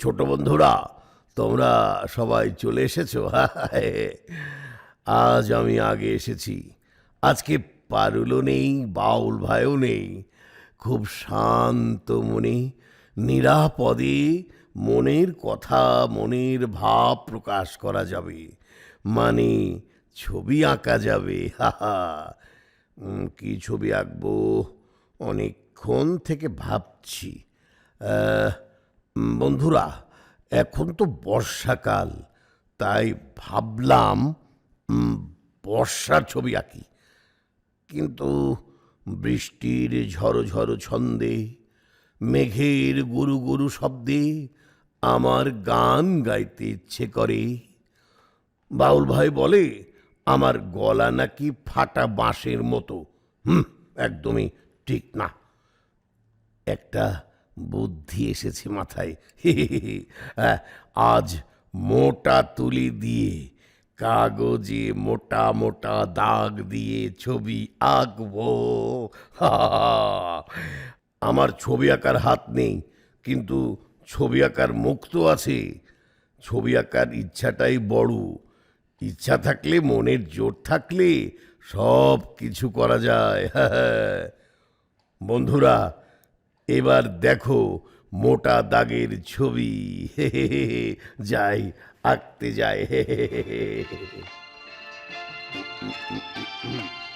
ছোট বন্ধুরা, তোমরা সবাই চলে এসেছ? আজ আমি আগে এসেছি। আজকে পারুলও নেই, বাউল ভাইও নেই। খুব শান্ত মনে, নিরাপদে মনের কথা, মনের ভাব প্রকাশ করা যাবে। মানে ছবি আঁকা যাবে। হাহা কি ছবি আঁকবো? অনেকক্ষণ থেকে ভাবছি। বন্ধুরা, এখন তো বর্ষাকাল, তাই ভাবলাম বর্ষার ছবি আঁকি। কিন্তু বৃষ্টির ঝড়ো ঝড়ো ছন্দে, মেঘের গুরু গুরু শব্দে আমার গান গাইতে ইচ্ছে করে। বাউল ভাই বলে, আমার গলা নাকি ফাটা বাঁশের মতো। হুম, একদমই ঠিক না। একটা বুদ্ধি এসেছে মাথায়। আহ, আজ মোটা তুলি দিয়ে কাগজে মোটা মোটা দাগ দিয়ে ছবি আঁকবো। আমার ছবি আঁকার হাত নেই কিন্তু ছবি আঁকার মুখ তো আছে। ছবি আঁকার ইচ্ছাটাই বড়। ইচ্ছা থাকলে মনের জোর থাকলে সব কিছু করা যায়। বন্ধুরা এবার দেখো মোটা দাগের ছবি। যাই, আঁকতে যায়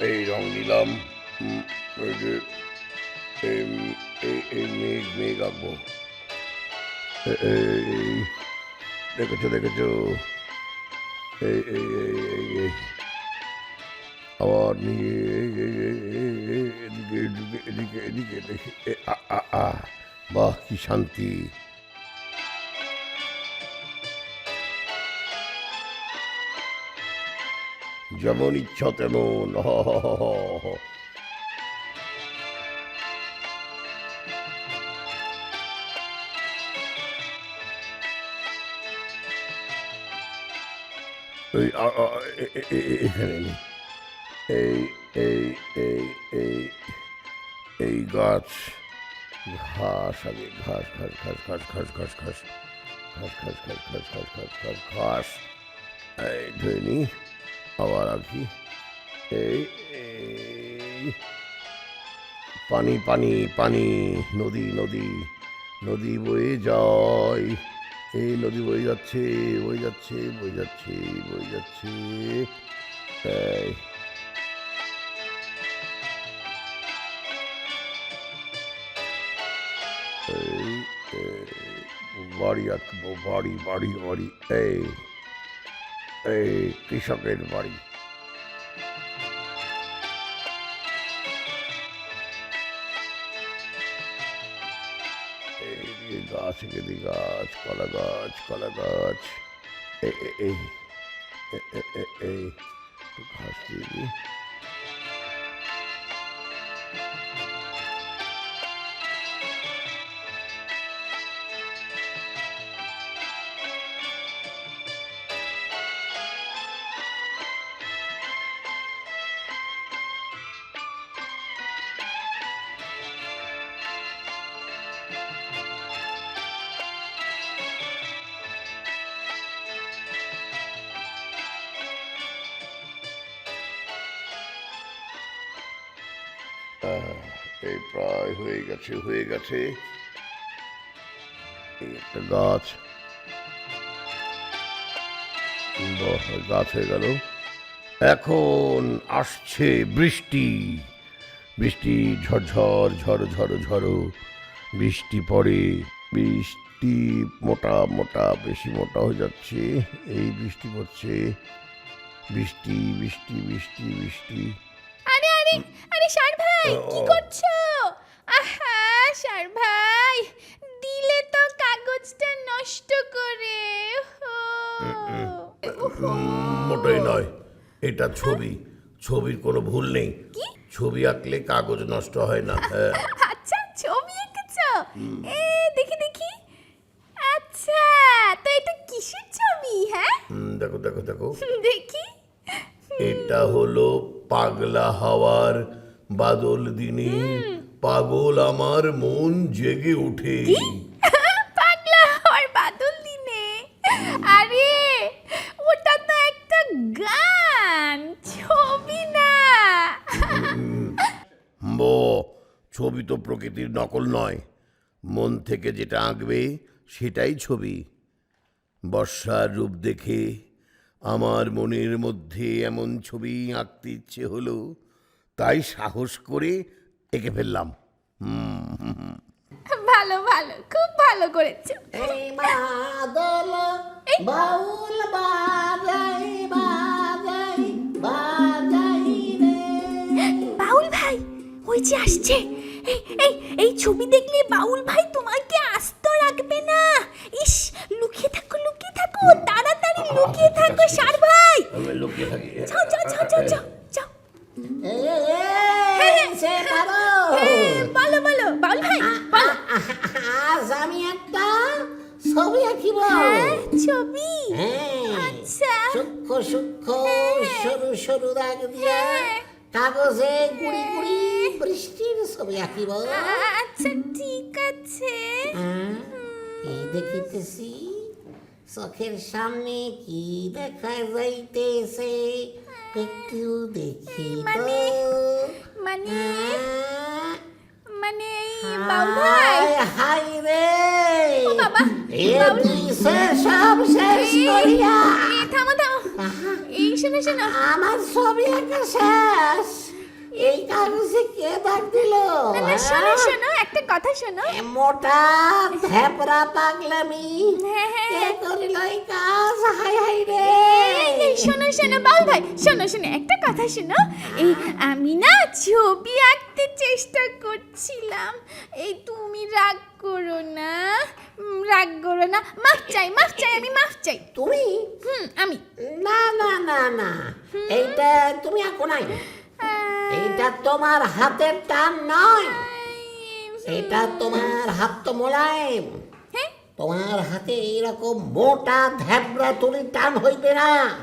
এই রং নিলাম। মেঘ মেঘ এই দেখেছ দেখেছ? এই এই এই এই। আবার নিয়ে এদিকে এদিকে এদিকে এদিকে দেখে আ বাহ কি শান্তি যেমন ইচ্ছা তেমন হ হ এখানে নেই এই এই এই এই এই গাছ ঘাস আগে ঘাস ঘাস ঘাস ঘাস ঘাস ঘাস ঘাস ঘাস ঘাস ঘাস ঘাস ঘাস ঘাস ঘাস ঘাস এই ধুয়ে নি আবার আঁকি এই পানি পানি পানি নদী নদী নদী বয়ে যায় এই নদী বয়ে যাচ্ছে বয়ে যাচ্ছে বয়ে যাচ্ছে বয়ে যাচ্ছে এই বাড়ি আঁকবো বাড়ি বাড়ি বাড়ি এই এই কৃষকের বাড়ি এই দিকে গাছ এদিকে গাছ কলা গাছ কলা গাছ এই এই- এই এ- এ- এ- এই একটু ঘাস দিয়ে এই প্রায় হয়ে গেছে হয়ে গেছে। একটা গাছ। গাছ হয়ে গেল। এখন আসছে বৃষ্টি। বৃষ্টি, ঝরঝর ঝড় ঝড় ঝড় বৃষ্টি পড়ে, বৃষ্টি মোটা মোটা, বেশি মোটা হয়ে যাচ্ছে। এই বৃষ্টি পড়ছে। বৃষ্টি বৃষ্টি বৃষ্টি বৃষ্টি। আরে আরে সার ভাই কি করছ? আহা সার ভাই দিলে তো কাগজটা নষ্ট করে। মোটেই নয় এটা ছবি ছবির কোনো ভুল নেই। ছবি আঁকলে কাগজ নষ্ট হয় না হ্যাঁ। আচ্ছা ছবি এঁকেছো এ দেখি দেখি। আচ্ছা তো এটা কিসের ছবি হ্যাঁ? দেখো দেখো দেখো। দেখি। এটা হলো পাগলা হাওয়ার বাদল দিনে পাগল আমার মন জেগে ওঠে। পাগলা বাদল দিনে? আরে ওটা তো একটা গান ছবি না। ছবি তো প্রকৃতির নকল নয়। মন থেকে যেটা আঁকবে সেটাই ছবি। বর্ষার রূপ দেখে আমার মনের মধ্যে এমন ছবি আঁকতে ইচ্ছে হলো তাই সাহস করে এঁকে ফেললাম। ভালো ভালো খুব ভালো করেছ। বাউল বাজাই বাজাই বাজাই বাউল ভাই ওই যে আসছে। এই এই এই ছবি দেখলে বাউল ভাই তোমাকে আস্ত রাখবে না। ইস লুকিয়ে থাকো লুকিয়ে থাকো সার ভাই। আমি লুকিয়ে থাকি। যাও যাও যাও যাও যাও যাও এই, এই, সে পারো হ্যাঁ, বলো বলো বাউল ভাই বলো। আজ আমি একটা ছবি আঁকিব। হ্যাঁ, ছবি? হ্যাঁ। আচ্ছা। সূক্ষ্ম সূক্ষ্ম সরু সরু দাগ দিয়া। কাগজে গুড়ি গুড়ি বৃষ্টির ছবি আঁকিব। আচ্ছা ঠিক আছে। কি দেখিতেছি। চোখের সামনে কি দেখা যাইতেছে? একটু দেখি তো। মানে মানে হ্যাঁ, মানে এই বাউল ভাই হায় হায় রে বাবা, এ সব শেষ করিয়া? থামো থামো। এই শোনো শোনো। আমার ছবি একা শেষ। এই কাগজে কে দাগ দিল? না, শোনো হ্যাঁ? শোনো একটা কথা শোনো। মোটা ধেপরা পাগলামি। হ্যাঁ, হ্যাঁ, কে। করিল এই কাজ? হাই হাই রে। শোনো শোনো বাউল ভাই শোনো শোনো একটা কথা শোনো। এই আমি না ছবি আঁকতে চেষ্টা করছিলাম। এই তুমি রাগ করো না। রাগ করো না। মাফ চাই মাফ চাই আমি মাফ চাই। তুমি? হুম আমি। না না না না। এইটা তুমি আঁকো নাই? এইটা তোমার হাতের টান নয়। এটা তোমার হাত তো মোলায়েম। হ্যাঁ? তোমার হাতে এইরকম মোটা ধেবরা তুলি টান হইবে না।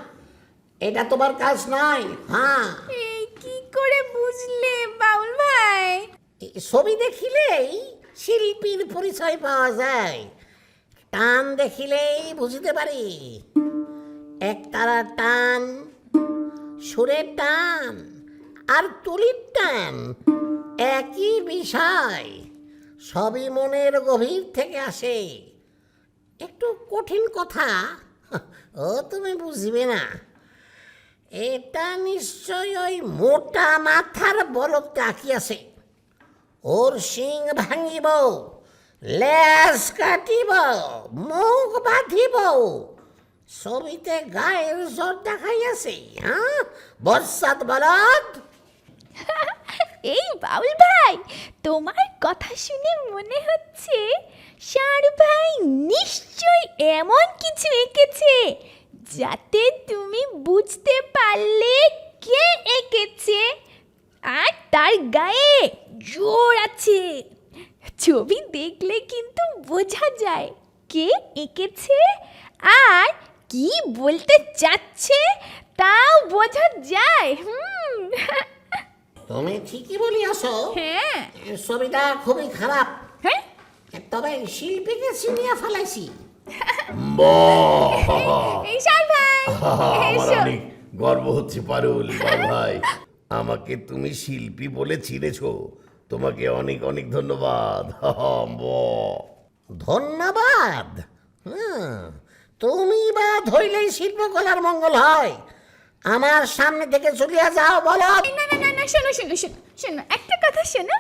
এটা তোমার কাজ নয় হ্যাঁ। কি করে বুঝলে বাউল ভাই? ছবি দেখিলেই শিল্পীর পরিচয় পাওয়া যায়। টান দেখিলেই বুঝতে পারি। এক তারা টান সুরের টান। আর তুলির টান। একই বিষয়, সবই মনের গভীর থেকে আসে। একটু কঠিন কথা, ও তুমি বুঝবে না। এটা নিশ্চয় ওই মোটা মাথার বরফ আছে ওর শিং ভাঙিব, লেজ কাটিব, মুখ বাঁধিব। ছবিতে গায়ের জোর দেখাইয়াছে হ্যাঁ? বর্ষাত বলদ। এই বাউল ভাই, তোমার কথা শুনে মনে হচ্ছে সার ভাই নিশ্চয় এমন কিছু এঁকেছে যাতে তুমি বুঝতে পারলে কে এঁকেছে। আর তার গায়ে জোর আছে। ছবি দেখলে কিন্তু বোঝা যায় কে এঁকেছে আর কি বলতে চাচ্ছে, তাও বোঝা যায়। হুম। তুমি ঠিকই বলিয়াছ। হ্যাঁ। ছবিটা খুবই খারাপ। হ্যাঁ? তবে শিল্পীকে চিনিয়া ফেলাইছি। ভাই গর্ব হচ্ছে পারুল ভাই। আমাকে তুমি শিল্পী বলে চিনেছ। তোমাকে অনেক অনেক ধন্যবাদ! ধন্যবাদ? তুমি বা ধইলেই শিল্পকলার মঙ্গল হয়। আমার সামনে থেকে চলিয়া যাও বলো শোনো শোনো শোনো শোনো একটা কথা শোনো।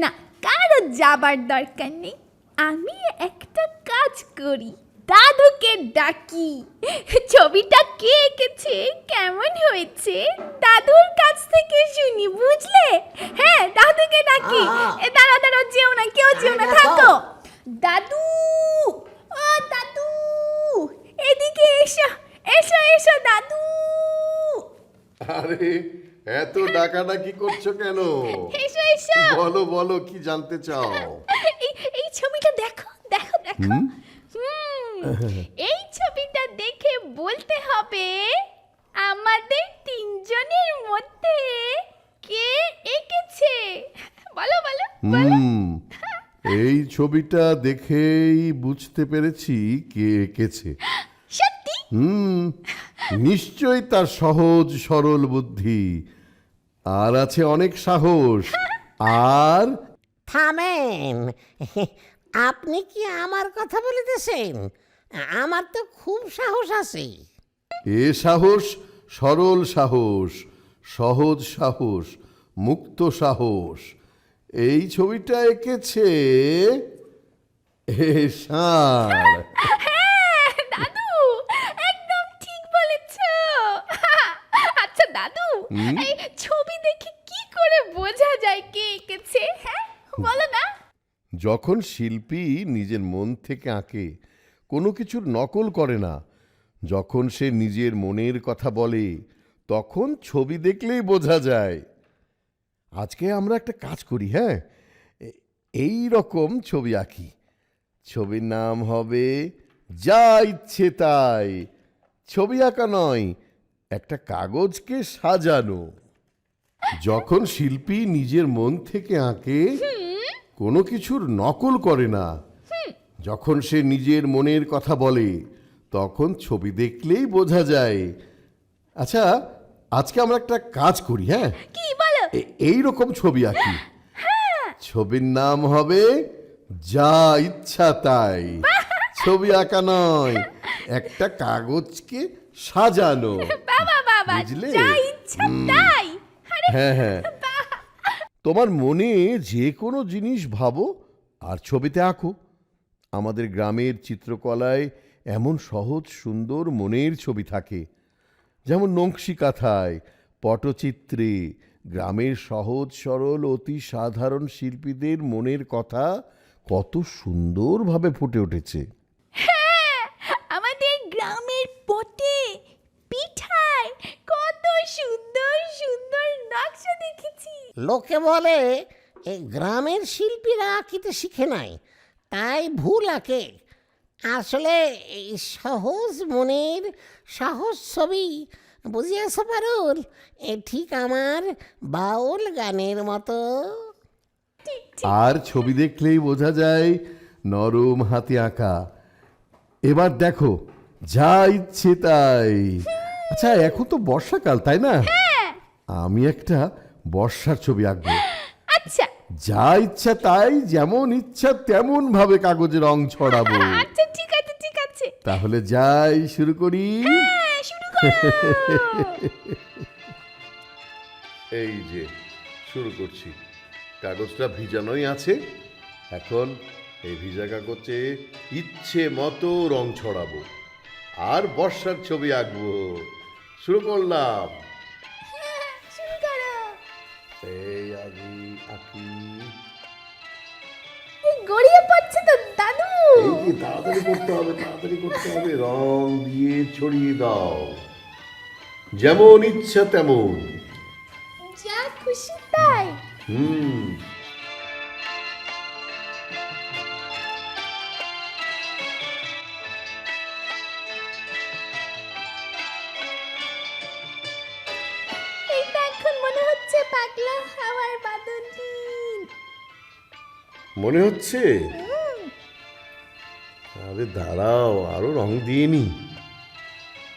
না কারও যাবার দরকার নেই। আমি একটা কাজ করি দাদুকে ডাকি। ছবিটা কে এঁকেছে কেমন হয়েছে দাদুর কাছ থেকে শুনি বুঝলে? হ্যাঁ দাদুকে ডাকি। এ দাঁড়া দাঁড়া যেও না কেউ যেও না থাকো। দাদু ও দাদু এদিকে এসো এসো এসো দাদু। আরে এত ডাকাডাকি করছ কেন? এসো এসো। বলো বলো কি জানতে চাও? এই এই ছবিটা দেখো দেখো দেখো। হুম? এই ছবিটা দেখে বলতে হবে আমাদের তিনজনের মধ্যে কে এঁকেছে। বলো বলো বলো। হুম এই ছবিটা দেখেই বুঝতে পেরেছি কে এঁকেছে। সত্যি? হুম নিশ্চয়ই তার সহজ সরল বুদ্ধি। আর আছে অনেক সাহস। আর? থামেন। আপনি কি আমার কথা বলিতেছেন? আমার তো খুব সাহস আছে। এ সাহস সরল সাহস সহজ সাহস মুক্ত সাহস। এই ছবিটা এঁকেছে এ ষাঁড় হ্যাঁ দাদু একদম ঠিক বলেছ আচ্ছা দাদু এই ছবি দেখে কি করে বোঝা যায় কে এঁকেছে? হ্যাঁ বলো না। যখন শিল্পী নিজের মন থেকে আঁকে কোনো কিছুর নকল করে না। যখন সে নিজের মনের কথা বলে তখন ছবি দেখলেই বোঝা যায়। আজকে আমরা একটা কাজ করি হ্যাঁ? এই রকম ছবি আঁকি। ছবির নাম হবে যা ইচ্ছে তাই। ছবি আঁকা নয় একটা কাগজকে সাজানো। যখন শিল্পী নিজের মন থেকে আঁকে কোনো কিছুর নকল করে না। যখন সে নিজের মনের কথা বলে তখন ছবি দেখলেই বোঝা যায়। আচ্ছা আজকে আমরা একটা কাজ করি হ্যাঁ? কি বলো? এই রকম ছবি আঁকি। ছবির নাম হবে যা ইচ্ছা তাই। ছবি আঁকা নয় একটা কাগজকে সাজানো। বাবা বাবা বুঝলে? যা ইচ্ছা তাই। আরে হ্যাঁ হ্যাঁ। তোমার মনে যে কোনো জিনিস ভাবো আর ছবিতে আঁকো। আমাদের গ্রামের চিত্রকলায় এমন সহজ সুন্দর মনের ছবি থাকে। যেমন নকশি কাঁথায় পটচিত্রে গ্রামের সহজ সরল অতি সাধারণ শিল্পীদের মনের কথা কত সুন্দরভাবে ফুটে উঠেছে হ্যাঁ আমাদের গ্রামের পটে পিঠায় কত সুন্দর সুন্দর নকশা দেখেছি লোকে বলে এই গ্রামের শিল্পীরা আঁকিতে শিখে নাই তাই ভুল আঁকে। আসলে এই সহজ মনের সহজ ছবি বুঝিয়াছ পারুল? এ ঠিক আমার বাউল গানের মতো। আর ছবি দেখলেই বোঝা যায় নরম হাতে আঁকা। এবার দেখো যা ইচ্ছে তাই। আচ্ছা এখন তো বর্ষাকাল তাই না? আমি একটা বর্ষার ছবি আঁকবো। আচ্ছা। যা ইচ্ছা তাই যেমন ইচ্ছা তেমন ভাবে কাগজে রং ছড়াবো। আচ্ছা ঠিক আছে ঠিক আছে। তাহলে যাই শুরু করি। হ্যাঁ শুরু করো। এই যে শুরু করছি। কাগজটা ভিজানোই আছে। এখন এই ভিজা কাগজে ইচ্ছে মতো রং ছড়াবো। আর বর্ষার ছবি আঁকবো। শুরু করলাম। যে তাড়াতাড়ি করতে হবে তাড়াতাড়ি করতে হবে। রং দিয়ে ছড়িয়ে দাও। যেমন ইচ্ছা তেমন। যা খুশি তাই। হুম। মনে হচ্ছে আরে দাঁড়াও আরও রং দিয়ে নি।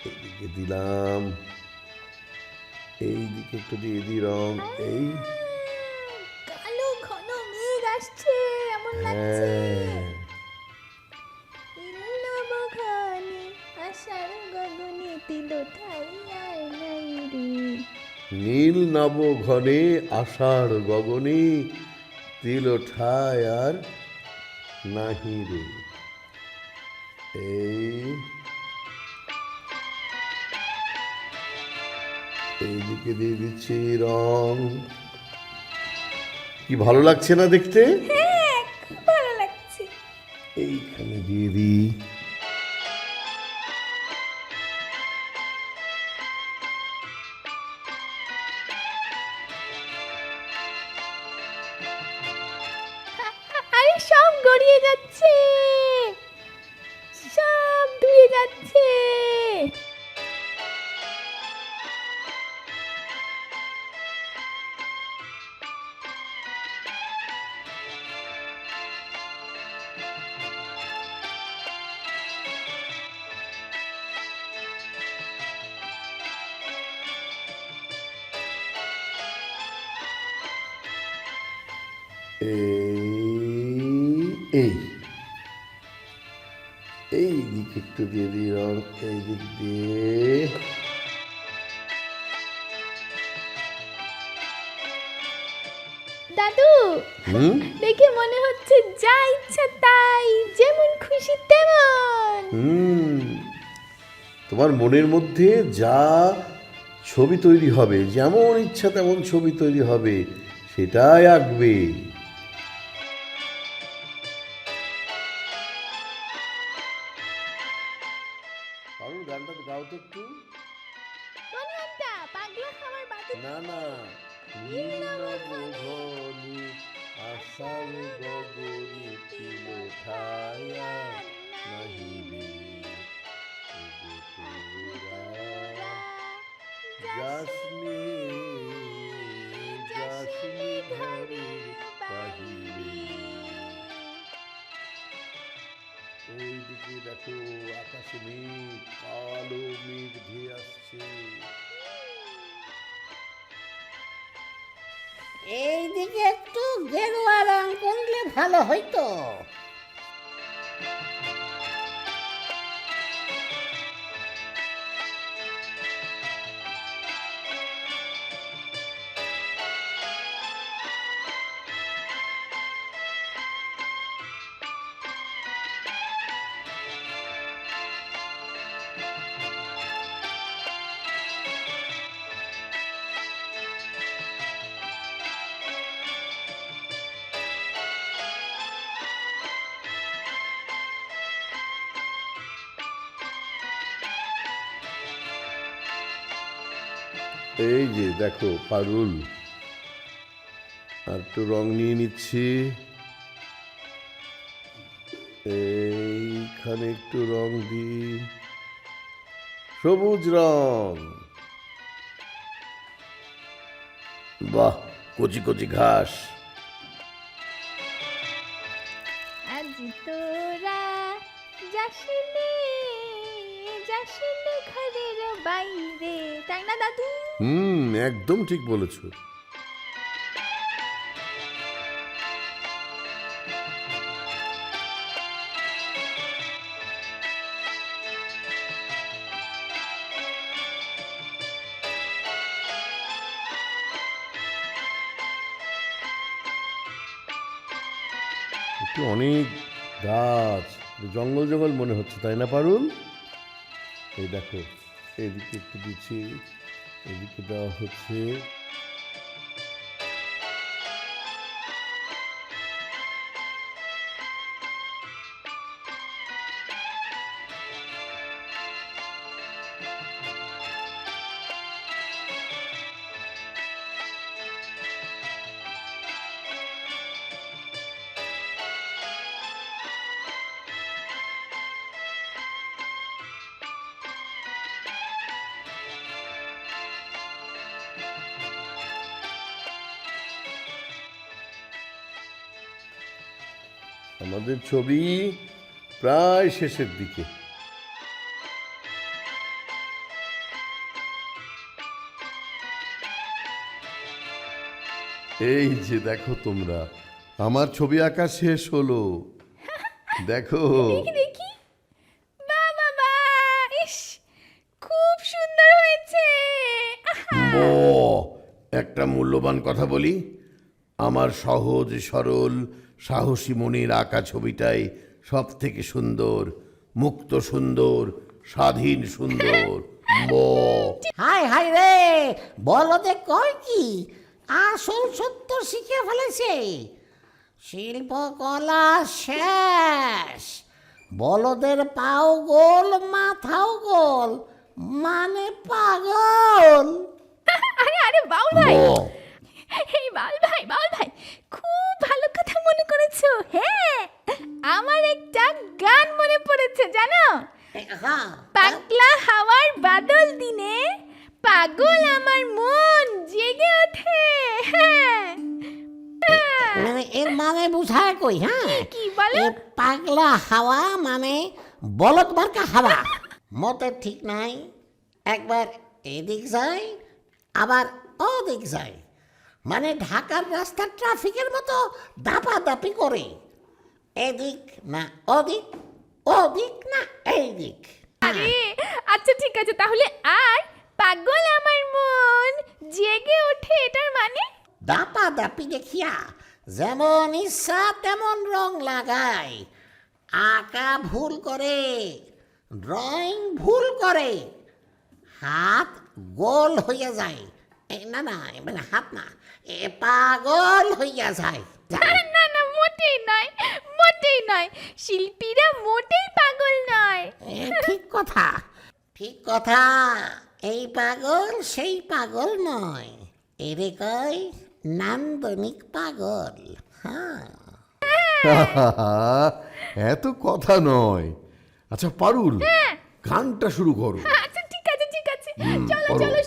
এইদিকে দিলাম এইদিকে একটু দিয়ে দিই রং এই। কালো ঘন মেঘ আসছে এমন লাগছে? হ্যাঁ রে। নীল নব ঘনে আষাঢ় গগনে তিল ঠায় আর নাহি রে। এইদিকে দিয়ে দিচ্ছি রং। কি ভালো লাগছে না দেখতে? হ্যাঁ এইখানে দিয়ে দিই। এই এই। দিক একটু দিয়ে দিই রং এই দিক দিয়ে। দাদু দেখে মনে হচ্ছে যা ইচ্ছা তাই যেমন খুশি তেমন। হুম। তোমার মনের মধ্যে যা ছবি তৈরি হবে যেমন ইচ্ছা তেমন ছবি তৈরি হবে সেটাই আঁকবে। কোন গানটা পাগলা খাবার বাদু না না। নীলনভোধনি আশার গগনে ছিল ছায়া নাহিবে ওগো দেখো আকাশে মেঘ মেঘ ধেয়ে আসছে। এইদিকে একটু গেরুয়া রং করলে ভালো হইতো। এই যে দেখো, পারুল। আর একটু রং নিয়ে নিচ্ছি। এইখানে একটু রং দিই। সবুজ রং। বাহ, কচি কচি ঘাস। তোরা ঘরের বাইরে, তাই না, দাদু? হুম, একদম ঠিক বলেছ। একটু অনেক গাছ, জঙ্গল জঙ্গল মনে হচ্ছে, তাই না, পারুল? এই দেখো। এদিকে একটু দিচ্ছি এদিকে দেওয়া হচ্ছে। আমাদের ছবি প্রায় শেষের দিকে। এই যে দেখো তোমরা আমার ছবি আঁকা শেষ হলো। দেখো। দেখি দেখি। বা ইস খুব সুন্দর হয়েছে। একটা মূল্যবান কথা বলি। আমার সহজ সরল সাহসী মনের আঁকা ছবিটাই সব থেকে সুন্দর মুক্ত সুন্দর স্বাধীন সুন্দর। ব হাই হাই রে বলদে কয় কি? আসল সত্য শিখে ফেলেছে। শিল্পকলা শেষ। বলদের পাও গোল মাথাও গোল মানে পাগল। আরে আরে বাউল ভাই। এই বাউল ভাই বাউল ভাই মনে করেছ? হ্যাঁ আমার একটা গান মনে পড়েছে জানো? পাগলা হাওয়ার বাদল দিনে পাগল আমার মন জেগে ওঠে। হ্যাঁ হ্যাঁ। মানে এর মানে বুঝায় কই হ্যাঁ? কি বলো? পাগলা হাওয়া মানে বলদ মার্কা হাওয়া। মতে ঠিক নাই একবার এদিক যায় আবার ওদিক যায়। মানে ঢাকার রাস্তার ট্রাফিকের মতো দাপাদাপি করে। এদিক না ওদিক ওদিক না এই দিক আরে আচ্ছা ঠিক আছে তাহলে আর পাগল আমার মন জেগে ওঠে এটার মানে? দাপা দাপি দেখিয়া যেমন ইচ্ছা তেমন রং লাগায়। আঁকা ভুল করে ড্রয়িং ভুল করে হাত গোল হয়ে যায়। না না মানে হাত না পাগল হইয়া যায়। না না মোটেই নয় মোটেই নয় শিল্পীরা মোটেই পাগল নয়। এ, ঠিক কথা ঠিক কথা। এই পাগল সেই পাগল নয়। এরে কয় নান্দনিক পাগল হ্যাঁ। এত কথা নয়। আচ্ছা পারুল গানটা শুরু করো। আচ্ছা ঠিক আছে ঠিক আছে। চলো চলো